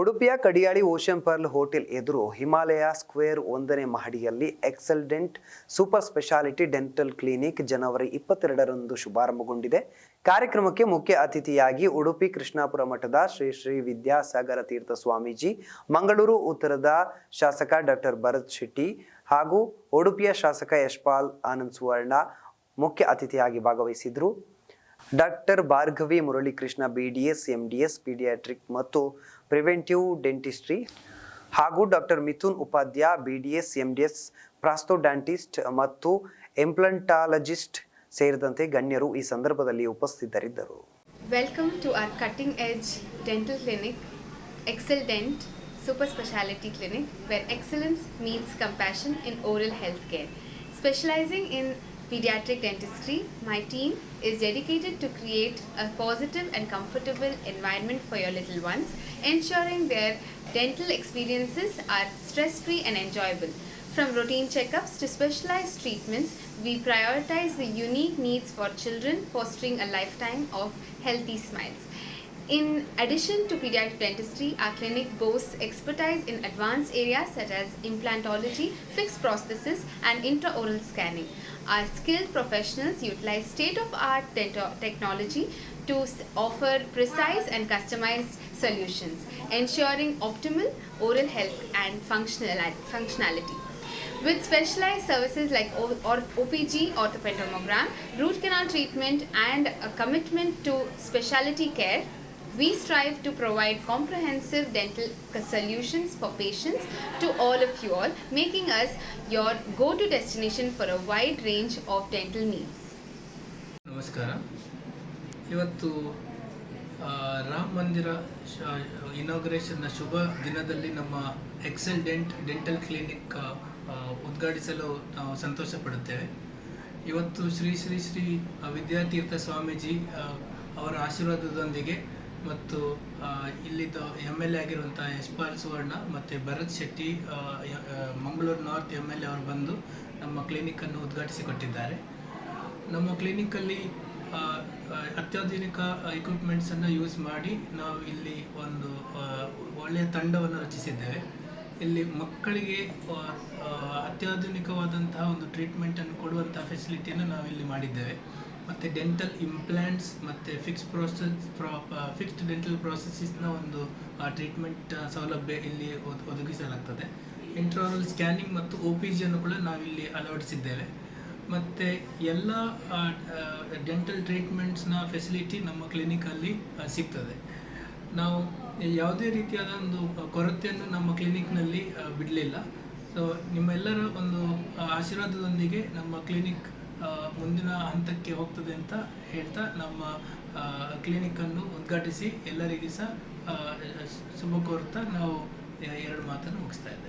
ಉಡುಪಿಯ ಕಡಿಯಾಳಿ ocean pearl hotel ಎದುರು Himalaya square ಒಂದನೇ ಮಹಡಿಯಲ್ಲಿ Excel Dent super speciality dental clinic ಜನವರಿ ಇಪ್ಪತ್ತೆರಡರಂದು ಶುಭಾರಂಭಗೊಂಡಿದೆ. ಕಾರ್ಯಕ್ರಮಕ್ಕೆ ಮುಖ್ಯ ಅತಿಥಿಯಾಗಿ ಉಡುಪಿ ಕೃಷ್ಣಾಪುರ ಮಠದ ಶ್ರೀ ಶ್ರೀ ವಿದ್ಯಾಸಾಗರ ತೀರ್ಥ ಸ್ವಾಮೀಜಿ, ಮಂಗಳೂರು ಉತ್ತರದ ಶಾಸಕ ಡಾಕ್ಟರ್ ಭರತ್ ಶೆಟ್ಟಿ ಹಾಗೂ ಉಡುಪಿಯ ಶಾಸಕ ಯಶ್ಪಾಲ್ ಆನಂದ್ ಸುವರ್ಣ ಮುಖ್ಯ ಅತಿಥಿಯಾಗಿ ಭಾಗವಹಿಸಿದ್ರು. Doctor Bhargavi Muralikrishna B D S M D S paediatric ಮತ್ತು ಪ್ರಿವೆಂಟಿವ್ ಡೆಂಟಿಸ್ಟ್ರಿ ಹಾಗೂ doctor Mithun Upadhya B D S M D S prosthodontist ಮತ್ತು ಎಂಪ್ಲಂಟಾಲಜಿಸ್ಟ್ ಸೇರಿದಂತೆ ಗಣ್ಯರು ಈ ಸಂದರ್ಭದಲ್ಲಿ ಉಪಸ್ಥಿತರಿದ್ದರು. Welcome to our cutting edge dental clinic Excel Dent super speciality clinic where excellence means compassion in oral health care specialising in pediatric dentistry, my team is dedicated to create a positive and comfortable environment for your little ones, ensuring their dental experiences are stress free and enjoyable. From routine checkups to specialized treatments, we prioritize the unique needs for children, fostering a lifetime of healthy smiles. In addition to pediatric dentistry, our clinic boasts expertise in advanced areas such as implantology, fixed prosthesis, and intraoral scanning. Our skilled professionals utilize state of art technology to offer precise and customized solutions, ensuring optimal oral health and functional- functionality. With specialized services like O- or OPG, orthopentomogram, root canal treatment, and a commitment to specialty care, we strive to provide comprehensive dental solutions for patients to all of you all, making us your go to destination for a wide range of dental needs. ನಮಸ್ಕಾರ ಇವತ್ತು ರಾಮ ಮಂದಿರ ಇನಾಗ್ರೇಷನ್ನ ಶುಭ ದಿನದಲ್ಲಿ ನಮ್ಮ Excel Dent dental clinic ಉದ್ಘಾಟಿಸಲು ನಾವು ಸಂತೋಷ ಪಡುತ್ತೇವೆ ಇವತ್ತು ಶ್ರೀ ಶ್ರೀ ಶ್ರೀ ವಿದ್ಯಾತೀರ್ಥ ಸ್ವಾಮೀಜಿ ಅವರ ಆಶೀರ್ವಾದದೊಂದಿಗೆ ಮತ್ತು ಇಲ್ಲಿದ್ದ ಎಂ ಎಲ್ ಎ ಆಗಿರುವಂಥ ಯಶ್ಪಾಲ್ ಸುವರ್ಣ ಮತ್ತು Bharath Shetty Mangaluru north M L A ಅವರು ಬಂದು ನಮ್ಮ ಕ್ಲಿನಿಕ್ಕನ್ನು ಉದ್ಘಾಟಿಸಿಕೊಟ್ಟಿದ್ದಾರೆ ನಮ್ಮ ಕ್ಲಿನಿಕ್ಕಲ್ಲಿ ಅತ್ಯಾಧುನಿಕ ಎಕ್ವಿಪ್ಮೆಂಟ್ಸನ್ನು ಯೂಸ್ ಮಾಡಿ ನಾವು ಇಲ್ಲಿ ಒಂದು ಒಳ್ಳೆಯ ತಂಡವನ್ನು ರಚಿಸಿದ್ದೇವೆ. ಇಲ್ಲಿ ಮಕ್ಕಳಿಗೆ ಅತ್ಯಾಧುನಿಕವಾದಂತಹ ಒಂದು ಟ್ರೀಟ್ಮೆಂಟನ್ನು ಕೊಡುವಂಥ ಫೆಸಿಲಿಟಿಯನ್ನು ನಾವು ಇಲ್ಲಿ ಮಾಡಿದ್ದೇವೆ. ಮತ್ತು ಡೆಂಟಲ್ ಇಂಪ್ಲಾಂಟ್ಸ್ ಮತ್ತು ಫಿಕ್ಸ್ ಪ್ರೋಸೆಸ್ ಪ್ರಾ ಫಿಕ್ಸ್ಡ್ ಡೆಂಟಲ್ ಪ್ರೋಸೆಸಿಸ್ನ ಒಂದು ಟ್ರೀಟ್ಮೆಂಟ್ ಸೌಲಭ್ಯ ಇಲ್ಲಿ ಒದ್- ಒದಗಿಸಲಾಗ್ತದೆ. ಇಂಟ್ರೋರಲ್ ಸ್ಕ್ಯಾನಿಂಗ್ ಮತ್ತು ಒ ಪಿ ಜಿಯನ್ನು ಕೂಡ ನಾವಿಲ್ಲಿ ಅಳವಡಿಸಿದ್ದೇವೆ. ಮತ್ತು ಎಲ್ಲ ಡೆಂಟಲ್ ಟ್ರೀಟ್ಮೆಂಟ್ಸ್ನ ಫೆಸಿಲಿಟಿ ನಮ್ಮ ಕ್ಲಿನಿಕಲ್ಲಿ ಸಿಗ್ತದೆ. ನಾವು ಯಾವುದೇ ರೀತಿಯಾದ ಒಂದು ಕೊರತೆಯನ್ನು ನಮ್ಮ ಕ್ಲಿನಿಕ್ನಲ್ಲಿ ಬಿಡಲಿಲ್ಲ. ಸೊ ನಿಮ್ಮೆಲ್ಲರ ಒಂದು ಆಶೀರ್ವಾದದೊಂದಿಗೆ ನಮ್ಮ ಕ್ಲಿನಿಕ್ ಮುಂದಿನ ಹಂತಕ್ಕೆ ಹೋಗ್ತದೆ ಅಂತ ಹೇಳ್ತಾ ನಮ್ಮ ಕ್ಲಿನಿಕ್ಕನ್ನು ಉದ್ಘಾಟಿಸಿ ಎಲ್ಲರಿಗೂ ಸಹ ಶುಭ ಕೋರ್ತಾ ನಾವು ಎರಡು ಮಾತನ್ನು ಮುಗಿಸ್ತಾ ಇದ್ದೇವೆ.